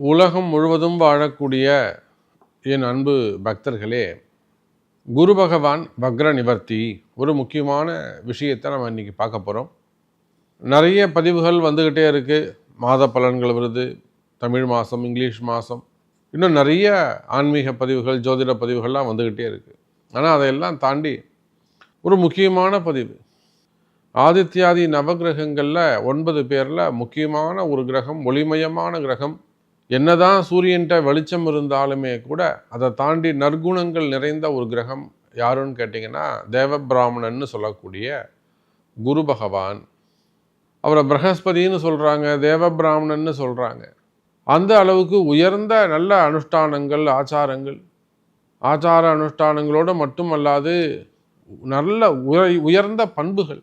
உலகம் முழுவதும் வாழக்கூடிய என் அன்பு பக்தர்களே குரு பகவான் வக்ர நிவர்த்தி ஒரு முக்கியமான விஷயத்தை நம்ம இன்றைக்கி பார்க்க போகிறோம் நிறைய பதிவுகள் வந்துக்கிட்டே இருக்குது மாத பலன்கள் வருது தமிழ் மாதம் இங்கிலீஷ் மாதம் இன்னும் நிறைய ஆன்மீக பதிவுகள் ஜோதிட பதிவுகள்லாம் வந்துக்கிட்டே இருக்குது ஆனால் அதையெல்லாம் தாண்டி ஒரு முக்கியமான பதிவு. ஆதித்யாதி நவகிரகங்களில் ஒன்பது பேரில் முக்கியமான ஒரு கிரகம் ஒளிமயமான கிரகம் என்னதான் சூரியன்ட்ட வெளிச்சம் இருந்தாலுமே கூட அதை தாண்டி நற்குணங்கள் நிறைந்த ஒரு கிரகம் யாருன்னு கேட்டிங்கன்னா தேவபிராமணன்னு சொல்லக்கூடிய குரு பகவான். அவரை பிரகஸ்பதின்னு சொல்கிறாங்க தேவபிராமணன்னு சொல்கிறாங்க அந்த அளவுக்கு உயர்ந்த நல்ல அனுஷ்டானங்கள் ஆச்சாரங்கள். ஆச்சார அனுஷ்டானங்களோடு மட்டுமல்லாது நல்ல உயர்ந்த பண்புகள்.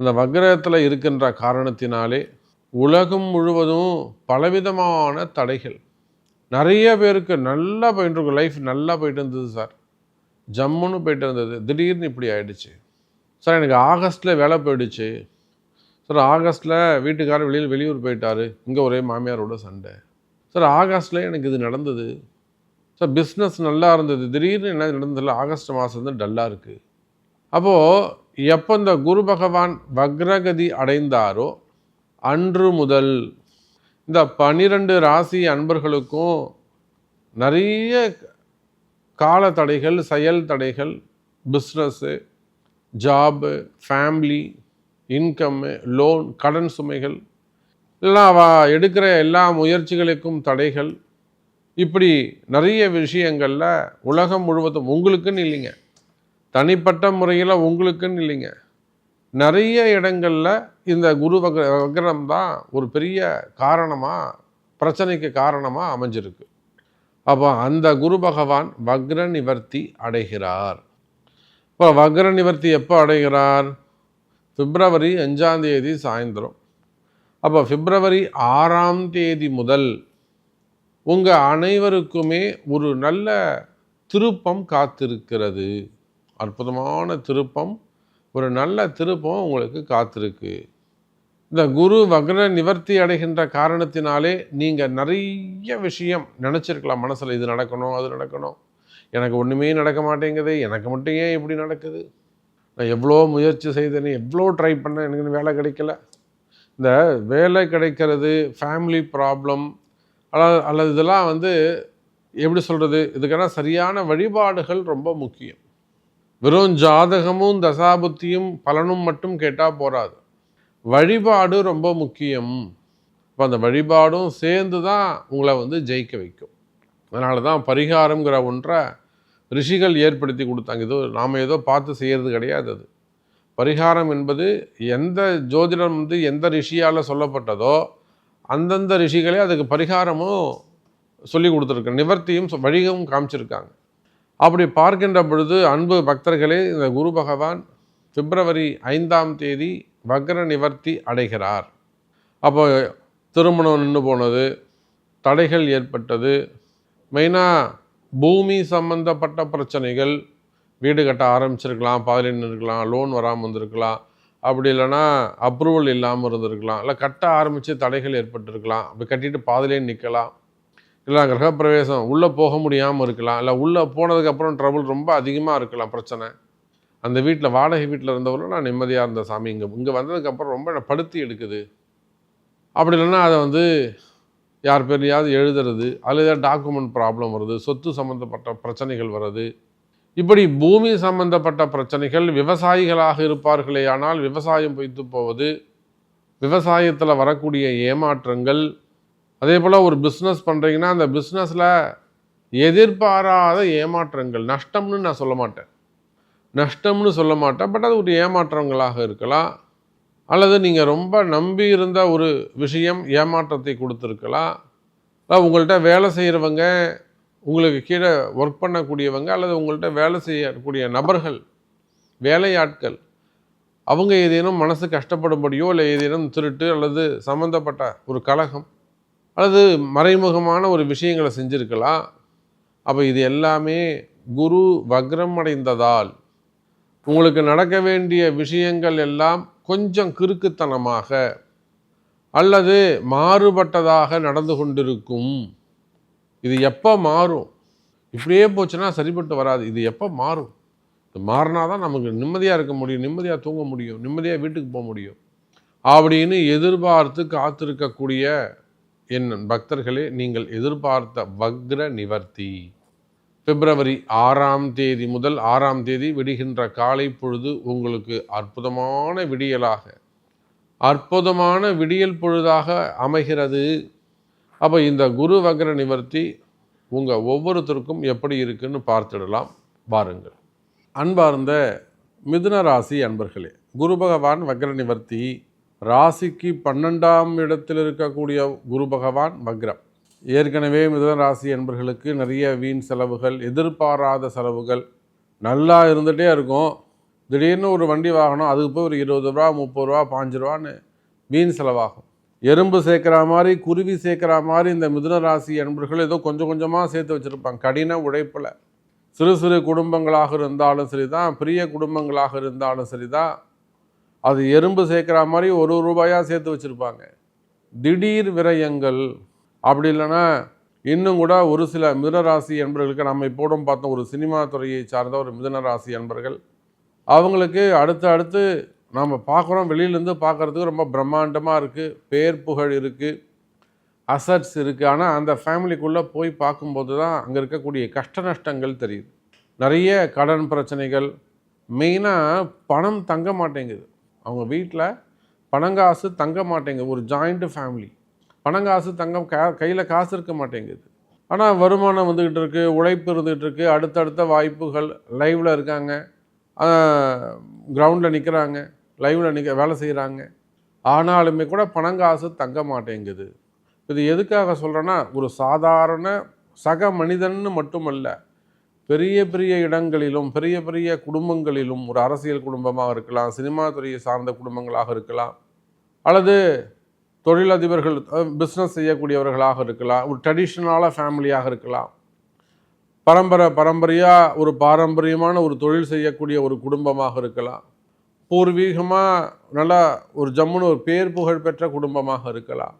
அந்த வக்ரத்தில் இருக்கின்ற காரணத்தினாலே உலகம் முழுவதும் பலவிதமான தடைகள். நிறைய பேருக்கு நல்லா போயிட்டு இருக்கும் லைஃப் நல்லா போயிட்டு இருந்தது சார் ஜம்முன்னு போயிட்டு இருந்தது. திடீர்னு இப்படி ஆயிடுச்சு. சார் எனக்கு ஆகஸ்ட்டில் வேலை போயிடுச்சு. சார் ஆகஸ்ட்டில் வீட்டுக்காரர் வெளியில் வெளியூர் போயிட்டார். இங்கே ஒரே மாமியாரோட சண்டை. சார் ஆகஸ்ட்டில் எனக்கு இது நடந்தது. சார் பிஸ்னஸ் நல்லா இருந்தது. திடீர்னு என்ன நடந்ததில்ல ஆகஸ்ட் மாதம் வந்து டல்லாக இருக்குது அப்போது எப்போ இந்த குரு பகவான் வக்ரகதி அடைந்தாரோ அன்று முதல் இந்த பனிரெண்டு ராசி அன்பர்களுக்கும் நிறைய கால தடைகள் செயல் தடைகள் business job family income loan கடன் சுமைகள் எல்லாம் அவ எடுக்கிற எல்லா முயற்சிகளுக்கும் தடைகள். இப்படி நிறைய விஷயங்களில் உலகம் முழுவதும் உங்களுக்குன்னு இல்லைங்க. தனிப்பட்ட முறையில் உங்களுக்குன்னு இல்லைங்க. நிறைய இடங்களில் இந்த குரு வக வக்ரம் தான் ஒரு பெரிய காரணமாக பிரச்சனைக்கு காரணமாக அமைஞ்சிருக்கு. அப்போ அந்த குரு பகவான் வக்ர நிவர்த்தி அடைகிறார். இப்போ வக்ர நிவர்த்தி எப்போ அடைகிறார்? பிப்ரவரி அஞ்சாம் தேதி சாயந்தரம். அப்போ பிப்ரவரி ஆறாம் தேதி முதல் உங்கள் அனைவருக்குமே ஒரு நல்ல திருப்பம் காத்திருக்கிறது. அற்புதமான திருப்பம். ஒரு நல்ல திருப்பம் உங்களுக்கு காத்திருக்கு. இந்த குரு வக்ர நிவர்த்தி அடைகின்ற காரணத்தினாலே நீங்கள் நிறைய விஷயம் நினச்சிருக்கலாம். மனசில் இது நடக்கணும் அது நடக்கணும். எனக்கு ஒன்றுமே நடக்க மாட்டேங்குது எனக்கு மட்டும் ஏன் இப்படி நடக்குது? நான் எவ்வளோ முயற்சி செய்தேன் எவ்வளோ ட்ரை பண்ணேன் எனக்கு வேலை கிடைக்கல. இந்த வேலை கிடைக்கிறது ஃபேமிலி ப்ராப்ளம் அல்லது அல்லது இதெல்லாம் வந்து எப்படி சொல்கிறது இதுக்கெல்லாம் சரியான வழிபாடுகள் ரொம்ப முக்கியம். வெறும் ஜாதகமும் தசாபுத்தியும் பலனும் மட்டும் கேட்டால் போகாது வழிபாடு ரொம்ப முக்கியம். இப்போ அந்த வழிபாடும் சேர்ந்து தான் உங்களை வந்து ஜெயிக்க வைக்கும். அதனால தான் பரிகாரங்கிற ஒன்றை ரிஷிகள் ஏற்படுத்தி கொடுத்தாங்க. ஏதோ நாம் ஏதோ பார்த்து செய்கிறது கிடையாது அது. பரிகாரம் என்பது எந்த ஜோதிடம் வந்து எந்த ரிஷியால் சொல்லப்பட்டதோ அந்தந்த ரிஷிகளே அதுக்கு பரிகாரமும் சொல்லி கொடுத்துருக்க நிவர்த்தியும் வழிகவும் காமிச்சிருக்காங்க. அப்படி பார்க்கின்ற பொழுது அன்பு பக்தர்களே இந்த குரு பகவான் பிப்ரவரி ஐந்தாம் தேதி வக்ர நிவர்த்தி அடைகிறார். அப்போ திருமணம் நின்று போனது தடைகள் ஏற்பட்டது. மெயினாக பூமி சம்பந்தப்பட்ட பிரச்சனைகள் வீடு கட்ட ஆரம்பிச்சிருக்கலாம் பாதியில் நின்றுருக்கலாம் லோன் வராமல் வந்திருக்கலாம். அப்படி இல்லைன்னா அப்ரூவல் இல்லாமல் இருந்திருக்கலாம். இல்லை கட்ட ஆரம்பித்து தடைகள் ஏற்பட்டிருக்கலாம். அப்படி கட்டிட்டு பாதிலே நிற்கலாம். இல்லை கிரகப்பிரவேசம். உள்ளே போக முடியாமல் இருக்கலாம். இல்லை உள்ளே போனதுக்கப்புறம் ட்ரபுள் ரொம்ப அதிகமாக இருக்கலாம் பிரச்சனை. அந்த வீட்டில் வாடகை வீட்டில் இருந்தவரை நான் நிம்மதியாக இருந்த சாமி இங்கே இங்கே வந்ததுக்கப்புறம் ரொம்ப படுத்தி எடுக்குது. அப்படி இல்லைன்னா அதை வந்து யார் பேர்லையாவது எழுதுறது அதில் ஏதாவது டாக்குமெண்ட் ப்ராப்ளம் வருது சொத்து சம்மந்தப்பட்ட பிரச்சனைகள் வருது இப்படி பூமி சம்பந்தப்பட்ட பிரச்சனைகள் விவசாயிகளாக இருப்பார்களே ஆனால் விவசாயம் பொய்த்து போவது விவசாயத்தில் வரக்கூடிய ஏமாற்றங்கள் அதே போல் ஒரு பிஸ்னஸ் பண்ணுறீங்கன்னா அந்த பிஸ்னஸில் எதிர்பாராத ஏமாற்றங்கள். நஷ்டம்னு நான் சொல்ல மாட்டேன். நஷ்டம்னு சொல்ல மாட்டேன். பட் அது ஒரு ஏமாற்றங்களாக இருக்கலாம். அல்லது நீங்கள் ரொம்ப நம்பி இருந்த ஒரு விஷயம் ஏமாற்றத்தை கொடுத்துருக்கலாம். உங்கள்கிட்ட வேலை செய்கிறவங்க உங்களுக்கு கீழே ஒர்க் பண்ணக்கூடியவங்க அல்லது உங்கள்கிட்ட வேலை செய்யக்கூடிய நபர்கள் வேலையாட்கள் அவங்க ஏதேனும் மனசு கஷ்டப்படும்படியோ இல்லை ஏதேனும் திருட்டு அல்லது சம்மந்தப்பட்ட ஒரு கழகம் அல்லது மறைமுகமான ஒரு விஷயங்களை செஞ்சுருக்கலாம். அப்போ இது எல்லாமே குரு வக்ரம் அடைந்ததால் உங்களுக்கு நடக்க வேண்டிய விஷயங்கள் எல்லாம் கொஞ்சம் கிறுக்குத்தனமாக அல்லது மாறுபட்டதாக நடந்து கொண்டிருக்கும். இது எப்போ மாறும்? இப்படியே போச்சுன்னா சரிப்பட்டு வராது. இது எப்போ மாறும்? இது மாறினா தான் நமக்கு நிம்மதியாக இருக்க முடியும். நிம்மதியாக தூங்க முடியும். நிம்மதியாக வீட்டுக்கு போக முடியும். அப்படின்னு எதிர்பார்த்து காத்திருக்கக்கூடிய என் பக்தர்களே நீங்கள் எதிர்பார்த்த வக்ர நிவர்த்தி. பிப்ரவரி ஆறாம் தேதி முதல் ஆறாம் தேதி விடுகின்ற காலை பொழுது உங்களுக்கு அற்புதமான விடியலாக அற்புதமான விடியல் பொழுதாக அமைகிறது. அப்போ இந்த குரு வக்ர நிவர்த்தி உங்கள் ஒவ்வொருத்தருக்கும் எப்படி இருக்குன்னு பார்த்துடலாம். பாருங்கள் அன்பார்ந்த மிதுன ராசி அன்பர்களே குரு பகவான் வக்ர நிவர்த்தி ராசிக்கு பன்னெண்டாம் இடத்தில் இருக்கக்கூடிய குரு பகவான் வக்ரம். ஏற்கனவே மிதன ராசி என்பர்களுக்கு நிறைய வீண் செலவுகள் எதிர்பாராத செலவுகள் நல்லா இருந்துகிட்டே இருக்கும். திடீர்னு ஒரு வண்டி வாகனம் அதுக்கு போய் ஒரு இருபது ரூபா முப்பது ரூபா பாஞ்சு ரூபான்னு வீண் செலவாகும். எறும்பு சேர்க்குற மாதிரி குருவி சேர்க்குற மாதிரி இந்த மிதுன ராசி என்பர்கள் ஏதோ கொஞ்சம் கொஞ்சமாக சேர்த்து வச்சுருப்பாங்க. கடின உழைப்பில். சிறு சிறு குடும்பங்களாக இருந்தாலும் சரி தான் பெரிய குடும்பங்களாக இருந்தாலும் சரி தான் அது எறும்பு சேர்க்குற மாதிரி ஒரு ரூபாயாக சேர்த்து வச்சுருப்பாங்க. திடீர் விரயங்கள். அப்படி இல்லைன்னா இன்னும் கூட ஒரு சில மிதனராசி என்பர்களுக்கு நம்ம இப்போடும் பார்த்தோம் ஒரு சினிமா துறையை சார்ந்த ஒரு மிதனராசி என்பர்கள் அவங்களுக்கு அடுத்து அடுத்து நாம் பார்க்குறோம் வெளியிலேருந்து பார்க்குறதுக்கு ரொம்ப பிரம்மாண்டமாக இருக்குது பேர் புகழ் இருக்குது அசட்ஸ் இருக்குது ஆனால் அந்த ஃபேமிலிக்குள்ளே போய் பார்க்கும்போது தான் அங்கே இருக்கக்கூடிய கஷ்ட நஷ்டங்கள் தெரியுது. நிறைய கடன் பிரச்சனைகள். மெயினாக பணம் தங்க மாட்டேங்குது. அவங்க வீட்டில் பணங்காசு தங்க மாட்டேங்குது. ஒரு ஜாயிண்ட்டு ஃபேமிலி பணங்காசு தங்கம் கா கையில் காசு இருக்க மாட்டேங்குது. ஆனால் வருமானம் வந்துக்கிட்டு இருக்குது உழைப்பு இருந்துகிட்டு இருக்குது அடுத்தடுத்த வாய்ப்புகள் லைவில் இருக்காங்க. கிரவுண்டில் நிற்கிறாங்க லைவில் நிற்க வேலை செய்கிறாங்க ஆனாலுமே கூட பணங்காசு தங்க மாட்டேங்குது. இது எதுக்காக சொல்கிறேன்னா ஒரு சாதாரண சக மனிதன்னு மட்டுமல்ல. பெரிய பெரிய இடங்களிலும் பெரிய பெரிய குடும்பங்களிலும் ஒரு அரசியல் குடும்பமாக இருக்கலாம் சினிமா துறையை சார்ந்த குடும்பங்களாக இருக்கலாம் அல்லது தொழிலதிபர்கள் பிஸ்னஸ் செய்யக்கூடியவர்களாக இருக்கலாம் ஒரு ட்ரெடிஷ்னலான ஃபேமிலியாக இருக்கலாம். பரம்பரை பரம்பரையாக ஒரு பாரம்பரியமான ஒரு தொழில் செய்யக்கூடிய ஒரு குடும்பமாக இருக்கலாம். பூர்வீகமாக நல்லா ஒரு ஜம்முன்னு ஒரு பேர் புகழ் பெற்ற குடும்பமாக இருக்கலாம்.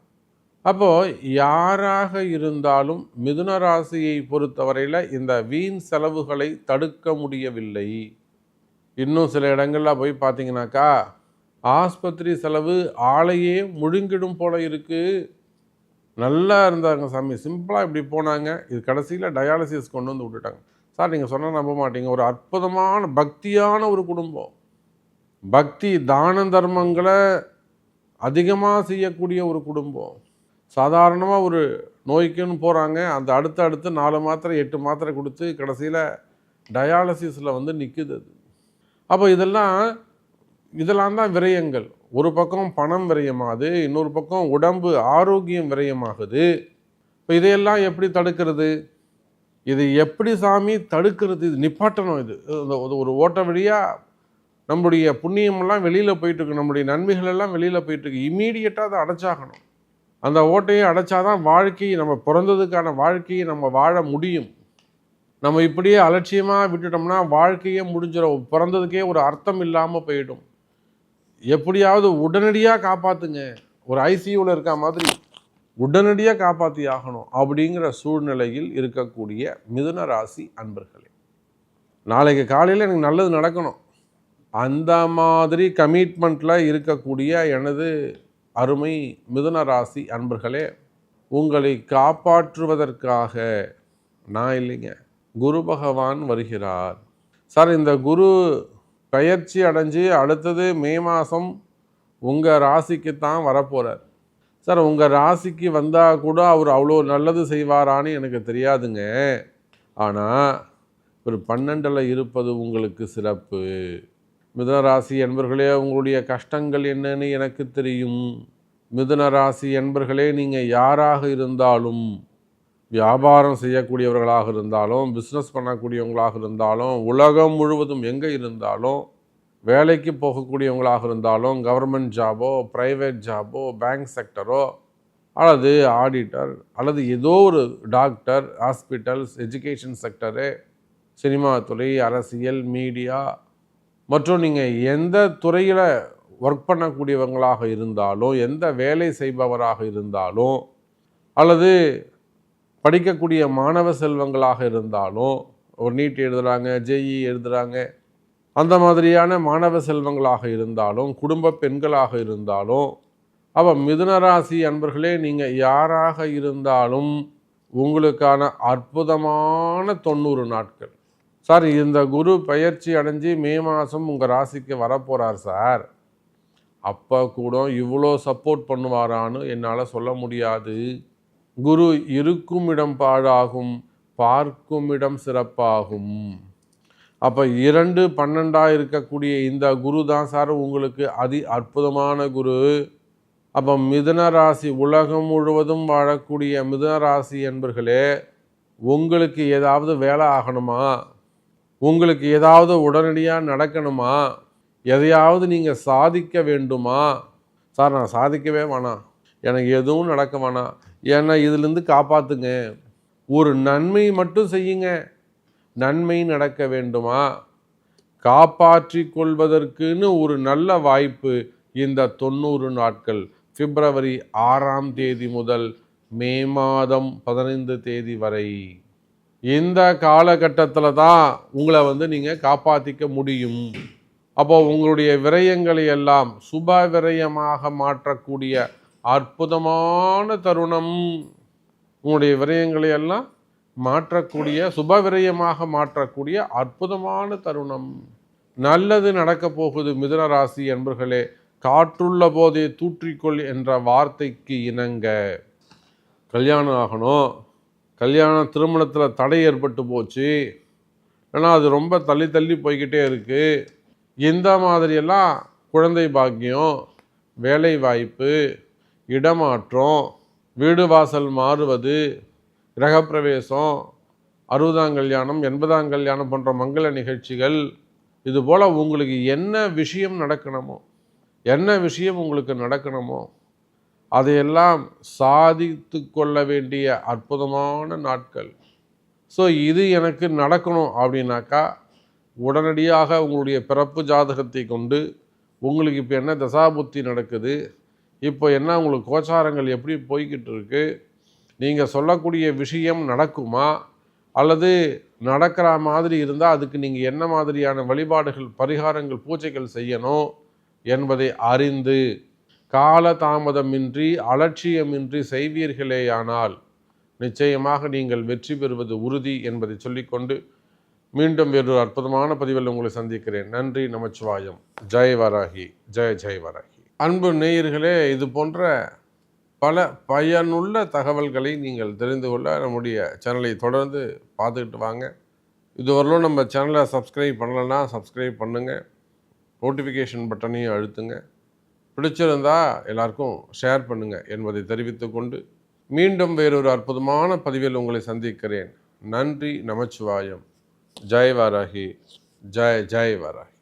அப்போது யாராக இருந்தாலும் மிதுன ராசியை பொறுத்தவரையில் இந்த வீண் செலவுகளை தடுக்க முடியவில்லை. இன்னும் சில இடங்களில் போய் பார்த்தீங்கன்னாக்கா ஆஸ்பத்திரி செலவு ஆளையே முழுங்கிடும் போல இருக்குது நல்லா இருந்தாங்க சாமி. சிம்பிளாக இப்படி போனாங்க. இது கடைசியில் டயாலிசிஸ் கொண்டு வந்து விட்டுட்டாங்க. சார் நீங்கள் சொன்னால் நம்ப மாட்டீங்க. ஒரு அற்புதமான பக்தியான ஒரு குடும்பம். பக்தி தான தர்மங்களை அதிகமாக செய்யக்கூடிய ஒரு குடும்பம். சாதாரணமாக ஒரு நோய்க்குன்னு போகிறாங்க அந்த அடுத்து அடுத்து நாலு மாத்திரை எட்டு மாத்திரை கொடுத்து கடைசியில் டயாலிசிஸில் வந்து நிற்குது அது. அப்போ இதெல்லாம் இதெல்லாம் தான் விரயங்கள். ஒரு பக்கம் பணம் விரயமாகுது இன்னொரு பக்கம் உடம்பு ஆரோக்கியம் விரயமாகுது. இப்போ இதையெல்லாம் எப்படி தடுக்கிறது? இது எப்படி சாமி தடுக்கிறது? இது நிப்பாட்டணும் இது. ஒரு ஓட்ட வழியாக நம்முடைய புண்ணியமெல்லாம் வெளியில் போயிட்டுருக்கு நம்முடைய நன்மைகள் எல்லாம் வெளியில் போயிட்டுருக்கு இமீடியட்டாக அதை அடைச்சாகணும். அந்த ஓட்டையை அடைச்சாதான் வாழ்க்கை நம்ம பிறந்ததுக்கான வாழ்க்கையை நம்ம வாழ முடியும். நம்ம இப்படியே அலட்சியமாக விட்டுட்டோம்னா வாழ்க்கையே முடிஞ்சிடும் பிறந்ததுக்கே ஒரு அர்த்தம் இல்லாமல் போயிடும். எப்படியாவது உடனடியாக காப்பாற்றுங்க ஒரு ஐசியூவில் இருக்க மாதிரி உடனடியாக காப்பாற்றி ஆகணும் அப்படிங்கிற சூழ்நிலையில் இருக்கக்கூடிய மிதுன ராசி அன்பர்களே. நாளைக்கு காலையில் எனக்கு நல்லது நடக்கணும். அந்த மாதிரி கமிட்மெண்ட்டில் இருக்கக்கூடிய எனது அருமை மிதுன ராசி அன்பர்களே உங்களை காப்பாற்றுவதற்காக நான் இல்லைங்க. குரு பகவான் வருகிறார். சார் இந்த குரு பயிற்சி அடைஞ்சு அடுத்தது மே மாதம் உங்கள் ராசிக்கு தான் வரப்போகிறார் சார் உங்கள் ராசிக்கு வந்தால் கூட அவர் அவ்வளோ நல்லது செய்வாரான்னு எனக்கு தெரியாதுங்க. ஆனால் ஒரு பன்னெண்டில் இருப்பது உங்களுக்கு சிறப்பு. மிதனராசி என்பர்களே உங்களுடைய கஷ்டங்கள் என்னன்னு எனக்கு தெரியும். மிதுனராசி என்பர்களே நீங்கள் யாராக இருந்தாலும் வியாபாரம் செய்யக்கூடியவர்களாக இருந்தாலும் பிஸ்னஸ் பண்ணக்கூடியவங்களாக இருந்தாலும் உலகம் முழுவதும் எங்கே இருந்தாலும் வேலைக்கு போகக்கூடியவங்களாக இருந்தாலும் கவர்மெண்ட் ஜாபோ ப்ரைவேட் ஜாபோ பேங்க் செக்டரோ அல்லது ஆடிட்டர் அல்லது ஏதோ ஒரு doctor hospitals education sector cinema துறை அரசியல் மீடியா மற்றும் நீங்கள் எந்த துறையில் ஒர்க் பண்ணக்கூடியவங்களாக இருந்தாலும் எந்த வேலை செய்பவராக இருந்தாலும் அல்லது படிக்கக்கூடிய மாணவ செல்வங்களாக இருந்தாலும் ஒரு நீட் எழுதுகிறாங்க ஜேஇ எழுதுகிறாங்க அந்த மாதிரியான மாணவ செல்வங்களாக இருந்தாலும் குடும்ப பெண்களாக இருந்தாலும் அப்போ மிதுனராசி அன்பர்களே நீங்கள் யாராக இருந்தாலும் உங்களுக்கான அற்புதமான தொண்ணூறு நாட்கள். சார் இந்த குரு பயிற்சி அடைஞ்சு மே மாதம் உங்கள் ராசிக்கு வரப்போகிறார் சார். அப்போ கூட இவ்வளோ சப்போர்ட் பண்ணுவாரான்னு என்னால் சொல்ல முடியாது. குரு இருக்கும் இடம் பாழாகும் பார்க்கும் இடம் சிறப்பாகும். அப்போ இரண்டு பன்னெண்டாக இருக்கக்கூடிய இந்த குரு தான் சார் உங்களுக்கு அதி அற்புதமான குரு. அப்போ மிதுன ராசி உலகம் முழுவதும் வாழக்கூடிய மிதுன ராசி என்பர்களே உங்களுக்கு ஏதாவது வேலை ஆகணுமா? உங்களுக்கு ஏதாவது உடனடியாக நடக்கணுமா? எதையாவது நீங்கள் சாதிக்க வேண்டுமா? சார் நான் சாதிக்கவே வேணாம். எனக்கு எதுவும் நடக்க வேணாம். ஏன்னா இதுலேருந்து காப்பாற்றுங்க ஒரு நன்மை மட்டும் செய்யுங்க. நன்மை நடக்க வேண்டுமா? காப்பாற்றி கொள்வதற்குன்னு ஒரு நல்ல வாய்ப்பு இந்த தொண்ணூறு நாட்கள் பிப்ரவரி ஆறாம் தேதி முதல் மே மாதம் பதினைந்து தேதி வரை. இந்த காலகட்டத்தில் தான் உங்களை வந்து நீங்கள் காப்பாற்றிக்க முடியும். அப்போ உங்களுடைய விரயங்களை எல்லாம் சுப விரயமாக மாற்றக்கூடிய அற்புதமான தருணம். உங்களுடைய விரயங்களை எல்லாம் மாற்றக்கூடிய சுப விரயமாக மாற்றக்கூடிய அற்புதமான தருணம். நல்லது நடக்க போகுது மிதுன ராசி என்பர்களே காற்றுள்ள போதே தூற்றிக்கொள் என்ற வார்த்தைக்கு இணங்க. கல்யாணம் ஆகணும். கல்யாணம் திருமணத்தில் தடை ஏற்பட்டு போச்சு. ஏன்னா அது ரொம்ப தள்ளி தள்ளி போய்கிட்டே இருக்குது இந்த மாதிரியெல்லாம் குழந்தை பாக்கியம் வேலை வாய்ப்பு இடமாற்றம் வீடு வாசல் மாறுவது கிரகப்பிரவேசம் அறுபதாம் கல்யாணம் எண்பதாம் கல்யாணம் போன்ற மங்கள நிகழ்ச்சிகள் இதுபோல் உங்களுக்கு என்ன விஷயம் நடக்கணுமோ என்ன விஷயம் உங்களுக்கு நடக்கணுமோ அதையெல்லாம் சாதித்து கொள்ள வேண்டிய அற்புதமான நாட்கள். ஸோ இது எனக்கு நடக்கணும் அப்படின்னாக்கா உடனடியாக உங்களுடைய பிறப்பு ஜாதகத்தை கொண்டு உங்களுக்கு இப்போ என்ன தசாபுத்தி நடக்குது இப்போ என்ன உங்களுக்கு கோச்சாரங்கள் எப்படி போய்கிட்டு இருக்கு நீங்கள் சொல்லக்கூடிய விஷயம் நடக்குமா அல்லது நடக்கிற மாதிரி இருந்தால் அதுக்கு நீங்கள் என்ன மாதிரியான வழிபாடுகள் பரிகாரங்கள் பூஜைகள் செய்யணும் என்பதை அறிந்து காலதாமதமின்றி அலட்சியமின்றி செய்வீர்களேயானால் நிச்சயமாக நீங்கள் வெற்றி பெறுவது உறுதி என்பதை சொல்லிக்கொண்டு மீண்டும் வேறொரு அற்புதமான பதிவில் உங்களை சந்திக்கிறேன். நன்றி நமச்சிவாயம். ஜெய் வராகி ஜெய ஜெய் வராகி. அன்பு நேயர்களே இது போன்ற பல பயனுள்ள தகவல்களை நீங்கள் தெரிந்து கொள்ள நம்முடைய சேனலை தொடர்ந்து பார்த்துக்கிட்டு வாங்க. இதுவரையிலும் நம்ம சேனலை சப்ஸ்கிரைப் பண்ணலைன்னா சப்ஸ்கிரைப் பண்ணுங்கள் நோட்டிஃபிகேஷன் பட்டனையும் அழுத்துங்க. பிடிச்சிருந்தா எல்லாருக்கும் ஷேர் பண்ணுங்கள் என்பதை தெரிவித்துக்கொண்டு மீண்டும் வேறொரு அற்புதமான பதிவில் உங்களை சந்திக்கிறேன். நன்றி நமச்சிவாயம். ஜெய் வாராகி ஜெய் ஜெய் வாராகி